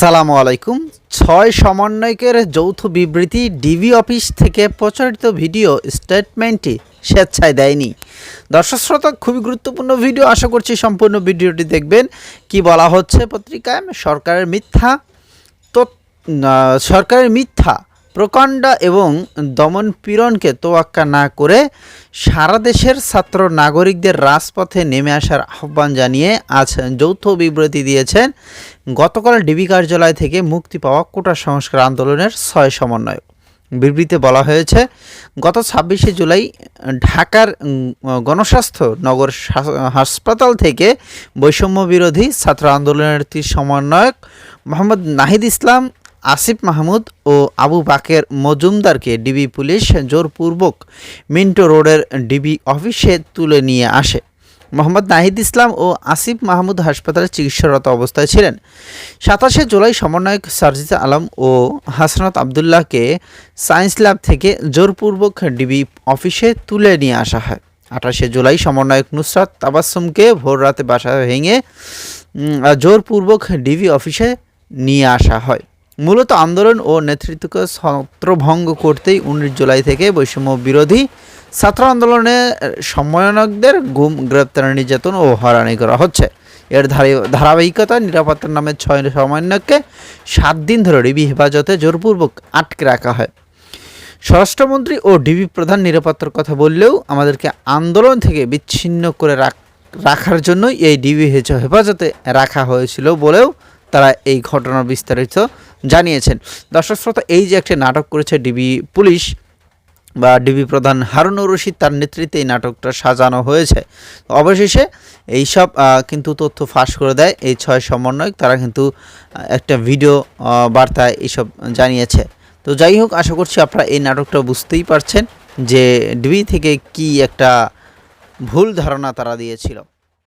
আসসালামু আলাইকুম। ছয় সমন্বয়কের যৌথ বিবৃতি ডিবি অফিস থেকে প্রচারিত ভিডিও স্টেটমেন্টটি স্বেচ্ছায় দেয়নি। দর্শক শ্রোতা, খুবই গুরুত্বপূর্ণ ভিডিও। আশা করছি সম্পূর্ণ ভিডিওটি দেখবেন। কি বলা হচ্ছে পত্রিকায়? সরকারের মিথ্যা তো সরকারের মিথ্যা প্রকাণ্ড এবং দমন পীড়নকে তোয়াক্কা না করে সারা দেশের ছাত্র নাগরিকদের রাজপথে নেমে আসার আহ্বান জানিয়ে আজ যৌথ বিবৃতি দিয়েছেন গতকাল ডিবি কার্যালয় থেকে মুক্তি পাওয়া কোটা সংস্কার আন্দোলনের ছয় সমন্বয়ক। বিবৃতিতে বলা হয়েছে, গত ছাব্বিশে জুলাই ঢাকার গণস্বাস্থ্য নগর হাসপাতাল থেকে বৈষম্য বিরোধী ছাত্র আন্দোলনের সমন্বয়ক মোহাম্মদ নাহিদ ইসলাম আসিফ মাহমুদ ও আবু বাকের মজুমদারকে ডিবি পুলিশ জোরপূর্বক মিন্টো রোডের ডিবি অফিসে তুলে নিয়ে আসে। মোহাম্মদ নাহিদ ইসলাম ও আসিফ মাহমুদ হাসপাতালে চিকিৎসারত অবস্থায় ছিলেন। সাতাশে জুলাই সমন্বয়ক সার্জিতা আলম ও হাসনাত আবদুল্লাহকে সায়েন্স ল্যাব থেকে জোরপূর্বক ডিবি অফিসে তুলে নিয়ে আসা হয়। আঠাশে জুলাই সমন্বয়ক নুসরাত তাবাসুমকে ভোর রাতে বাসা ভেঙে জোরপূর্বক ডিবি অফিসে নিয়ে আসা হয়। মূলত আন্দোলন ও নেতৃত্বকে ছত্রভঙ্গ করতেই উনিশ জুলাই থেকে বৈষম্য বিরোধী ছাত্র আন্দোলনে সম্মেলনকদের গুম, গ্রেপ্তার, নির্যাতন ও হয়রানি করা হচ্ছে। এর ধারা- ধারাবাহিকতা নিরাপত্তার নামে ছয় সমন্বয়ককে সাত দিন ধরে ডিবি হেফাজতে জোরপূর্বক আটকে রাখা হয়। স্বরাষ্ট্রমন্ত্রী ও ডিবি প্রধান নিরাপত্তার কথা বললেও আমাদেরকে আন্দোলন থেকে বিচ্ছিন্ন করে রাখার জন্যই এই ডিবি হেফাজতে রাখা হয়েছিল বলেও তারা এই ঘটনার বিস্তারিত জানিয়েছেন। দর্শক শ্রোতা এই যে একটি নাটক করেছে ডিবি পুলিশ বা ডিবি প্রধান হারুনুর রশিদ তার নেতৃত্বে এই নাটকটা সাজানো হয়েছে। অবশেষে এইসব আহ, কিন্তু তথ্য ফাঁস করে দেয় এই ছয় সমন্বয়ক। তারা কিন্তু একটা ভিডিও বার্তায় এইসব জানিয়েছে। তো যাই হোক আশা করছি আপনারা এই নাটকটা বুঝতেই পারছেন যে ডিবি থেকে কি একটা ভুল ধারণা তারা দিয়েছিল।